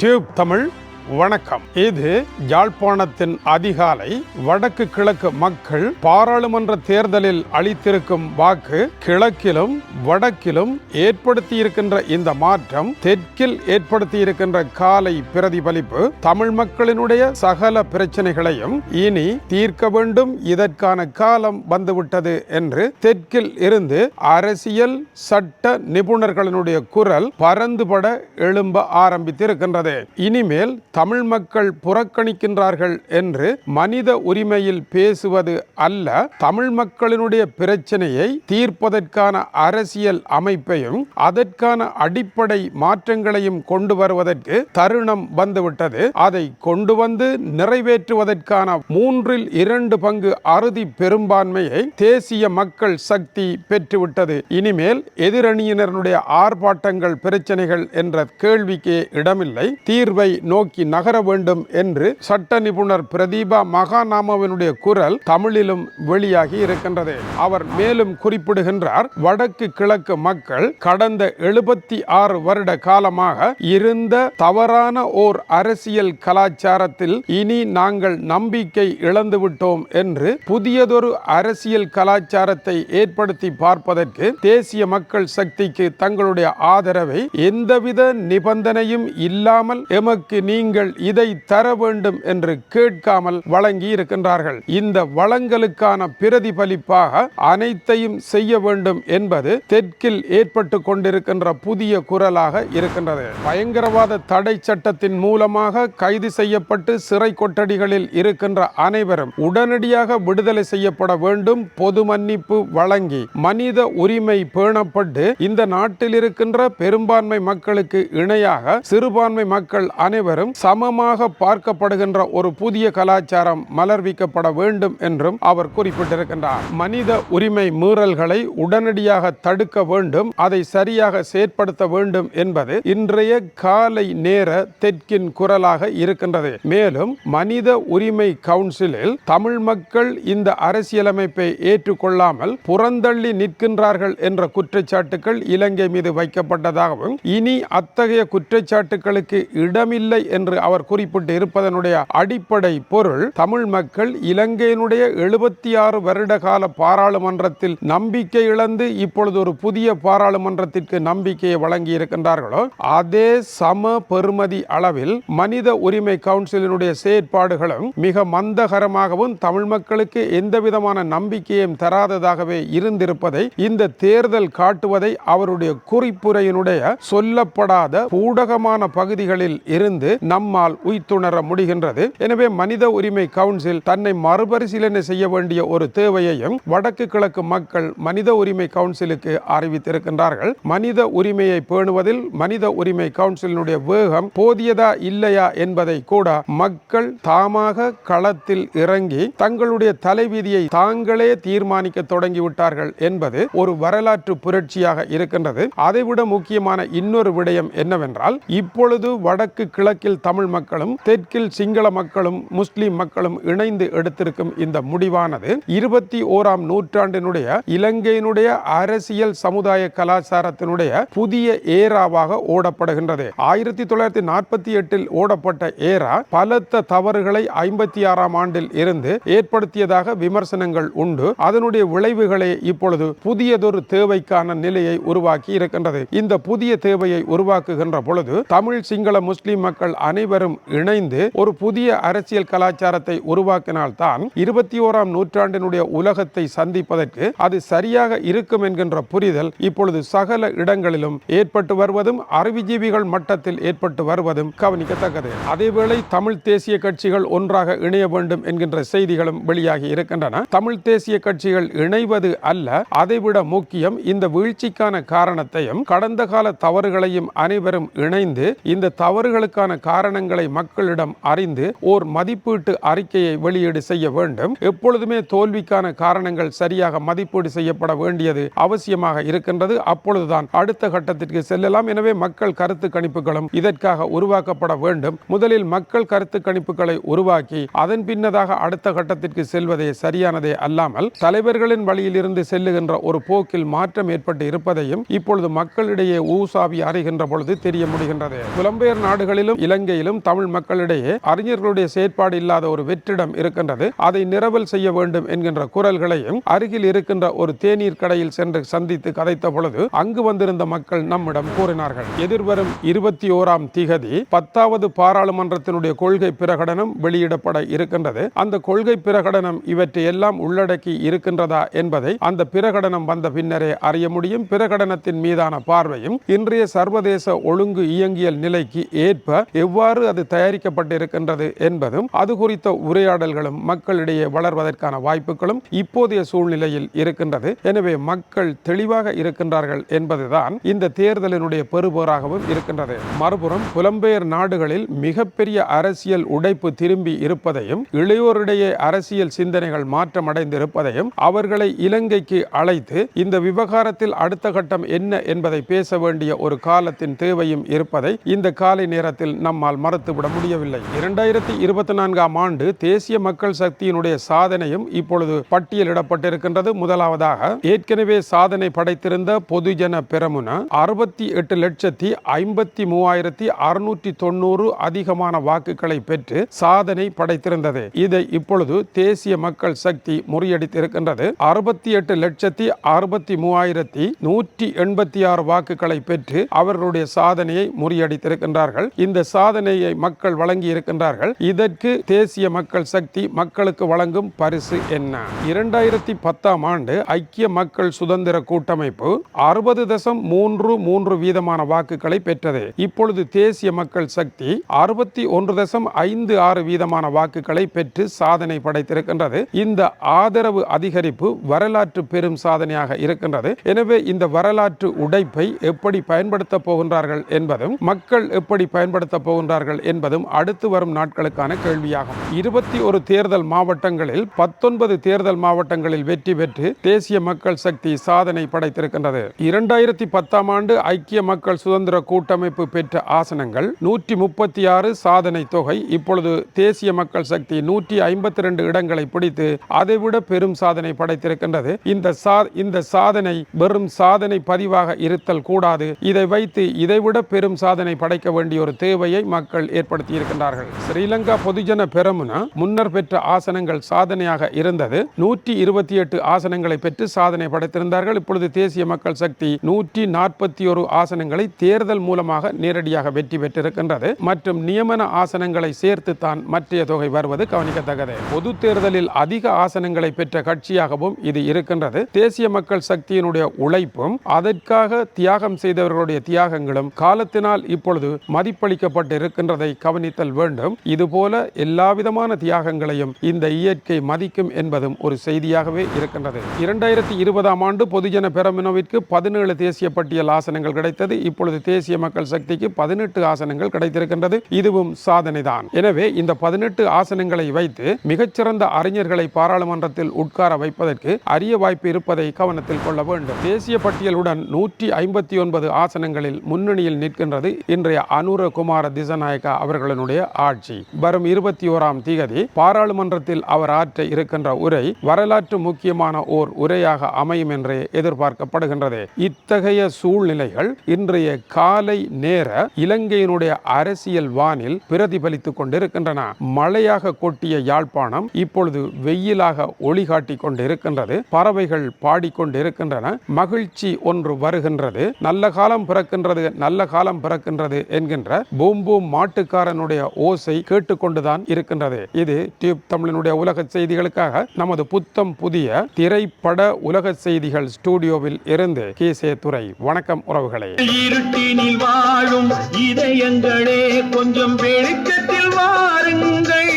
Tube Tamil வணக்கம். இது யாழ்ப்பாணத்தின் அதிகாலை வடக்கு கிழக்கு மக்கள் பாராளுமன்ற தேர்தலில் அளித்திருக்கும் வாக்கு கிழக்கிலும் வடக்கிலும் ஏற்படுத்தியிருக்கின்ற இந்த மாற்றம் தெற்கில் ஏற்படுத்தியிருக்கின்ற காலை பிரதிபலிப்பு தமிழ் மக்களினுடைய சகல பிரச்சனைகளையும் இனி தீர்க்க வேண்டும் இதற்கான காலம் வந்துவிட்டது என்று தெற்கில் இருந்து அரசியல் சட்ட நிபுணர்களினுடைய குரல் பரந்துபட எழும்ப ஆரம்பித்திருக்கின்றது. இனிமேல் தமிழ் மக்கள் புறக்கணிக்கின்றார்கள் என்று மனித உரிமையில் பேசுவது அல்ல தமிழ் மக்களினுடைய பிரச்சனையை தீர்ப்பதற்கான அரசியல் அமைப்பையும் அதற்கான அடிப்படை மாற்றங்களையும் கொண்டு வருவதற்கு தருணம் வந்துவிட்டது. அதை கொண்டு வந்து நிறைவேற்றுவதற்கான மூன்றில் இரண்டு பங்கு அறுதி பெரும்பான்மையை தேசிய மக்கள் சக்தி பெற்றுவிட்டது. இனிமேல் எதிரணியினருடைய ஆர்ப்பாட்டங்கள் பிரச்சனைகள் என்ற கேள்விக்கே இடமில்லை. தீர்வை நோக்கி நகர வேண்டும் என்று சட்ட நிபுணர் பிரதீபா மகாநாமவினுடைய குரல் தமிழிலும் வெளியாகி இருக்கின்றது. அவர் மேலும் குறிப்பிடுகின்றார் வடக்கு கிழக்கு மக்கள் கடந்த எழுபத்தி ஆறு வருட காலமாக இருந்த தவறான ஓர் அரசியல் கலாச்சாரத்தில் இனி நாங்கள் நம்பிக்கை இழந்துவிட்டோம் என்று புதியதொரு அரசியல் கலாச்சாரத்தை ஏற்படுத்தி பார்ப்பதற்கு தேசிய மக்கள் சக்திக்கு தங்களுடைய ஆதரவை எந்தவித நிபந்தனையும் இல்லாமல் எமக்கு நீங்கள் இதை தர வேண்டும் என்று கேட்காமல் வழங்கி இருக்கின்றார்கள். இந்த வளங்களுக்கான பிரதிபலிப்பாக அனைத்தையும் செய்ய வேண்டும் என்பது தெற்கில் ஏற்பட்டு கொண்டிருக்கின்ற புதிய குரலாக இருக்கின்றது. பயங்கரவாத தடை சட்டத்தின் மூலமாக கைது செய்யப்பட்டு சிறை கொட்டடிகளில் இருக்கின்ற அனைவரும் உடனடியாக விடுதலை செய்யப்பட வேண்டும். பொது மன்னிப்பு வழங்கி மனித உரிமை பேணப்பட்டு இந்த நாட்டில் இருக்கின்ற பெரும்பான்மை மக்களுக்கு இணையாக சிறுபான்மை மக்கள் அனைவரும் சமமாக பார்க்கப்படுகின்ற ஒரு புதிய கலாச்சாரம் மலர்விக்கப்பட வேண்டும் என்றும் அவர் குறிப்பிட்டிருக்கின்றார். மனித உரிமை மீறல்களை உடனடியாக தடுக்க வேண்டும் அதை சரியாக செயற்படுத்த வேண்டும் என்பது இன்றைய காலை நேர தெற்கின் குரலாக இருக்கின்றது. மேலும் மனித உரிமை கவுன்சிலில் தமிழ் மக்கள் இந்த அரசியலமைப்பை ஏற்றுக்கொள்ளாமல் புறந்தள்ளி நிற்கின்றார்கள் என்ற குற்றச்சாட்டுகள் இலங்கை மீது வைக்கப்பட்டதாகவும் இனி அத்தகைய குற்றச்சாட்டுகளுக்கு இடமில்லை என்று அவர் குறிப்பிட்டு இருப்பதனுடைய அடிப்படை பொருள் தமிழ் மக்கள் இலங்கையினுடைய எழுபத்தி ஆறு வருட கால பாராளுமன்றத்தில் நம்பிக்கை இழந்து இப்பொழுது ஒரு புதிய பாராளுமன்றத்திற்கு நம்பிக்கையை வழங்கி இருக்கின்றார்களோ அதே சம பெறுமதி அளவில் மனித உரிமை கவுன்சிலினுடைய செயற்பாடுகளும் மிக மந்தகரமாகவும் தமிழ் மக்களுக்கு எந்த விதமான நம்பிக்கையும் தராததாகவே இருந்திருப்பதை இந்த தேர்தல் காட்டுவதை அவருடைய குறிப்புரையினுடைய சொல்லப்படாத ஊடகமான பகுதிகளில் இருந்து நம்மால் உய்த்துணர முடிகின்றது. எனவே மனித உரிமை கவுன்சில் தன்னை மறுபரிசீலனை செய்ய வேண்டிய ஒரு தேவையையும் வடக்கு கிழக்கு மக்கள் மனித உரிமை கவுன்சிலுக்கு அறிவித்திருக்கின்றார்கள். மனித உரிமையை பேணுவதில் மனித உரிமை கவுன்சிலினுடைய வேகம் போதியதா இல்லையா என்பதை கூட மக்கள் தாமாக களத்தில் இறங்கி தங்களுடைய தலைவிதியை தாங்களே தீர்மானிக்க தொடங்கிவிட்டார்கள் என்பது ஒரு வரலாற்று புரட்சியாக இருக்கின்றது. அதைவிட முக்கியமான இன்னொரு விடயம் என்னவென்றால் இப்பொழுது வடக்கு கிழக்கில் தமிழ் மக்களும் தெற்கில் சிங்கள மக்களும் முஸ்லிம் மக்களும் இணைந்து எடுத்திருக்கும் இந்த முடிவானது இருபத்தி ஓராம் நூற்றாண்டினுடைய இலங்கையினுடைய அரசியல் சமுதாய கலாச்சாரத்தினுடைய புதிய ஏராவாக ஓடப்படுகின்றது. ஆயிரத்தி தொள்ளாயிரத்தி நாற்பத்தி எட்டில் ஓடப்பட்ட ஏரா பலத்த தவறுகளை ஐம்பத்தி ஆறாம் ஆண்டில் இருந்து ஏற்படுத்தியதாக விமர்சனங்கள் உண்டு. அதனுடைய விளைவுகளே இப்பொழுது புதியதொரு தேவைக்கான நிலையை உருவாக்கி இருக்கின்றது. இந்த புதிய தேவையை உருவாக்குகின்ற பொழுது தமிழ் சிங்கள முஸ்லிம் மக்கள் அனைவரும் இணைந்து ஒரு புதிய அரசியல் கலாச்சாரத்தை உருவாக்கினால்தான் இருபத்தி ஓராம் நூற்றாண்டினுடைய உலகத்தை சந்திப்பதற்கு அது சரியாக இருக்கும் என்கின்ற புரிதல் இப்பொழுது சகல இடங்களிலும் ஏற்பட்டு வருவதும் அறிவுஜீவிகள் மட்டத்தில் ஏற்பட்டு வருவதும் கவனிக்கத்தக்கது. அதேவேளை தமிழ் தேசிய கட்சிகள் ஒன்றாக இணைய வேண்டும் என்கின்ற செய்திகளும் வெளியாகி இருக்கின்றன. தமிழ் தேசிய கட்சிகள் இணைவது அல்ல அதைவிட முக்கியம் இந்த வீழ்ச்சிக்கான காரணத்தையும் கடந்த கால தவறுகளையும் அனைவரும் இணைந்து இந்த தவறுகளுக்கான காரண காரணங்களை மக்களிடம் அறிந்து ஓர் மதிப்பீட்டு அறிக்கையை வெளியீடு செய்ய வேண்டும். எப்பொழுதுமே தோல்விக்கான காரணங்கள் சரியாக மதிப்பீடு செய்யப்பட வேண்டியது அவசியமாக இருக்கின்றது. அப்பொழுதுதான் அடுத்த கட்டத்திற்கு செல்லலாம். எனவே மக்கள் கருத்து கணிப்புகளும் இதற்காக உருவாக்கப்பட வேண்டும். முதலில் மக்கள் கருத்து கணிப்புகளை உருவாக்கி அதன் பின்னதாக அடுத்த கட்டத்திற்கு செல்வதே சரியானதே அல்லாமல் தலைவர்களின் வழியிலிருந்து செல்லுகின்ற ஒரு போக்கில் மாற்றம் ஏற்பட்டு இருப்பதையும் இப்பொழுது மக்களிடையே ஊசாவி அறிகின்ற பொழுது தெரிய முடிகின்றது. புலம்பெயர் நாடுகளிலும் இலங்கை வகையிலும் தமிழ் மக்களிடையே அறிஞர்களுடைய செயற்பாடு இல்லாத ஒரு வெற்றிடம் இருக்கின்றது. அதை நிரவல் செய்ய வேண்டும் என்கின்ற குரல்களையும் அருகில் இருக்கின்ற ஒரு தேநீர் கடையில் சென்று சந்தித்து கதைத்த பொழுது அங்கு வந்திருந்த மக்கள் நம்மிடம் கூறினார்கள். எதிர்வரும் இருபத்தி ஓராம் திகதி பத்தாவது பாராளுமன்றத்தினுடைய கொள்கை பிரகடனம் வெளியிடப்பட இருக்கின்றது. அந்த கொள்கை பிரகடனம் இவற்றை எல்லாம் உள்ளடக்கி இருக்கின்றதா என்பதை அந்த பிரகடனம் வந்த பின்னரே அறிய முடியும். பிரகடனத்தின் மீதான பார்வையும் இன்றைய சர்வதேச ஒழுங்கு இயங்கியல் நிலைக்கு ஏற்ப எவ்வாறு அது தயாரிக்கப்பட்டிருக்கின்றது என்பதும் அது குறித்த உரையாடல்களும் மக்களிடையே வளர்வதற்கான வாய்ப்புகளும் இப்போதைய சூழ்நிலையில் இருக்கின்றது. எனவே மக்கள் தெளிவாக இருக்கின்றார்கள் என்பதுதான் இந்த தேர்தலினுடைய பெறுபோராகவும் இருக்கின்றது. மறுபுறம் புலம்பெயர் நாடுகளில் மிகப்பெரிய அரசியல் உடைப்பு திரும்பி இருப்பதையும் இளையோரிடையே அரசியல் சிந்தனைகள் மாற்றமடைந்திருப்பதையும் அவர்களை இலங்கைக்கு அழைத்து இந்த விவகாரத்தில் அடுத்த கட்டம் என்ன என்பதை பேச வேண்டிய ஒரு காலத்தின் தேவையும் இருப்பதை இந்த காலை நேரத்தில் நம்மால் மறுத்துவிட முடியவில்லை. இரண்டாயிரத்தி இருபத்தி நான்காம் ஆண்டு தேசிய மக்கள் சக்தியினுடைய சாதனையும் இப்பொழுது பட்டியலிடப்பட்டிருக்கின்றது. முதலாவதாக ஏற்கனவே சாதனை படைத்திருந்த பொதுஜன பெரமுன அறுபத்தி எட்டு லட்சத்தி ஐம்பத்தி மூவாயிரத்தி அறுநூற்றி தொண்ணூறு அதிகமான வாக்குகளை பெற்று சாதனை படைத்திருந்தது. இதை இப்பொழுது தேசிய மக்கள் சக்தி முறியடித்திருக்கின்றது. அறுபத்தி எட்டு லட்சத்தி அறுபத்தி மூவாயிரத்தி நூற்றி எண்பத்தி ஆறு வாக்குகளை பெற்று அவர்களுடைய சாதனையை முறியடித்திருக்கின்றார்கள். இந்த சாதனையை மக்கள் வழங்கி இருக்கின்றார்கள். இதற்கு தேசிய மக்கள் சக்தி மக்களுக்கு வழங்கும் பரிசு என்ன? இரண்டாயிரத்தி பத்தாம் ஆண்டு ஐக்கிய மக்கள் சுதந்திர கூட்டமைப்பு அறுபது தசம் மூன்று மூன்று வீதமான வாக்குகளை பெற்றது. இப்பொழுது தேசிய மக்கள் சக்தி அறுபத்தி ஒன்று தசம் ஐந்து ஆறு வீதமான வாக்குகளை பெற்று சாதனை படைத்திருக்கின்றது. இந்த ஆதரவு அதிகரிப்பு வரலாற்று பெரும் சாதனையாக இருக்கின்றது. எனவே இந்த வரலாற்று உடைப்பை எப்படி பயன்படுத்த போகின்றார்கள் என்பதும் மக்கள் எப்படி பயன்படுத்த போகின்றார்கள் என்பதும் அடுத்து வரும் நாட்களுக்கான கேள்வியாகும். இருபத்தி ஒரு தேர்தல் மாவட்டங்களில் பத்தொன்பது தேர்தல் மாவட்டங்களில் வெற்றி பெற்று தேசிய மக்கள் சக்தி சாதனை படைத்திருக்கின்றது. இரண்டாயிரத்தி பத்தாம் ஆண்டு ஐக்கிய மக்கள் சுதந்திர கூட்டமைப்பு பெற்ற ஆசனங்கள் நூற்றி முப்பத்தி ஆறு சாதனை தொகை இப்பொழுது தேசிய மக்கள் சக்தி நூற்றி ஐம்பத்தி ரெண்டு இடங்களை பிடித்து அதைவிட பெரும் சாதனை படைத்திருக்கின்றது. இந்த சா இந்த சாதனை வெறும் சாதனை பதிவாக இருத்தல் கூடாது. இதை வைத்து இதைவிட பெரும் சாதனை படைக்க வேண்டிய ஒரு தேவையை மக்கள் ஏற்படுத்தி இருக்கின்றார்கள் ஸ்ரீலங்கா பொதுஜன பெரமுன முன்னர் பெற்ற ஆசனங்கள் சாதனையாக இருந்தது. நூற்றி இருபத்தி எட்டு ஆசனங்களை பெற்று சாதனை படைத்திருந்தார்கள். இப்பொழுது தேசிய மக்கள் சக்தி நூற்றி நாற்பத்தி ஒரு ஆசனங்களை தேர்தல் மூலமாக நேரடியாக வெற்றி பெற்றிருக்கின்றது. மற்றும் நியமன ஆசனங்களை சேர்த்து தான் மற்றைய தொகை வருவது கவனிக்கத்தக்கது. பொது தேர்தலில் அதிக ஆசனங்களை பெற்ற கட்சியாகவும் இது இருக்கின்றது. தேசிய மக்கள் சக்தியினுடைய உழைப்பும் அதற்காக தியாகம் செய்தவர்களுடைய தியாகங்களும் காலத்தினால் இப்பொழுது மதிப்பளிக்கப்பட்டு இருக்கின்றதை கவனித்தல் வேண்டும். இதுபோல எல்லா விதமான தியாகங்களையும் இந்த இயற்கை மதிக்கும் என்பதும் ஒரு செய்தியாகவே இருக்கின்றது. இரண்டாயிரத்தி இருபதாம் ஆண்டு பொதுஜன பெரமினோவிற்கு பதினேழு தேசிய பட்டியல் ஆசனங்கள் கிடைத்தது. இப்பொழுது தேசிய மக்கள் சக்திக்கு பதினெட்டு ஆசனங்கள் கிடைத்திருக்கின்றது. இதுவும் சாதனைதான். எனவே இந்த பதினெட்டு ஆசனங்களை வைத்து மிகச்சிறந்த அறிஞர்களை பாராளுமன்றத்தில் உட்கார வைப்பதற்கு அரிய வாய்ப்பு இருப்பதை கவனத்தில் கொள்ள வேண்டும். தேசிய பட்டியலுடன் நூற்றி ஐம்பத்தி ஒன்பது ஆசனங்களில் முன்னணியில் நிற்கின்றது. இன்றைய அனுர குமார திசநாயக்கா அவர்களினுடைய ஆட்சி. வரும் இருபத்தி ஓராம் திகதி பாராளுமன்றத்தில் அவர் ஆற்ற இருக்கின்ற உரை வரலாற்று முக்கியமான ஓர் உரையாக அமையும் என்றே எதிர்பார்க்கப்படுகின்றது. இத்தகைய சூழ்நிலைகள் இன்றைய காலை நேர இலங்கையினுடைய அரசியல் வானில் பிரதிபலித்துக் கொண்டிருக்கின்றன. மழையாக கொட்டிய யாழ்ப்பாணம் இப்பொழுது வெயிலாக ஒளி காட்டிக் கொண்டிருக்கின்றது. பறவைகள் பாடிக்கொண்டிருக்கின்றன. மகிழ்ச்சி ஒன்று வருகின்றது. நல்ல காலம் பிறக்கின்றது. நல்ல காலம் பிறக்கின்றது என்கின்ற பூம் பூம் மாட்டுக்காரனுடைய ஓசை கேட்டுக்கொண்டுதான் இருக்கின்றது. இது டியூப் தமிழனுடைய உலக செய்திகளுக்காக நமது புத்தம் புதிய திரைப்பட உலக செய்திகள் ஸ்டூடியோவில் இருந்து கேசே துறை வணக்கம் உறவுகளே. வாழும் இதயங்களே கொஞ்சம் வெளிச்சத்தில் வாருங்கள்.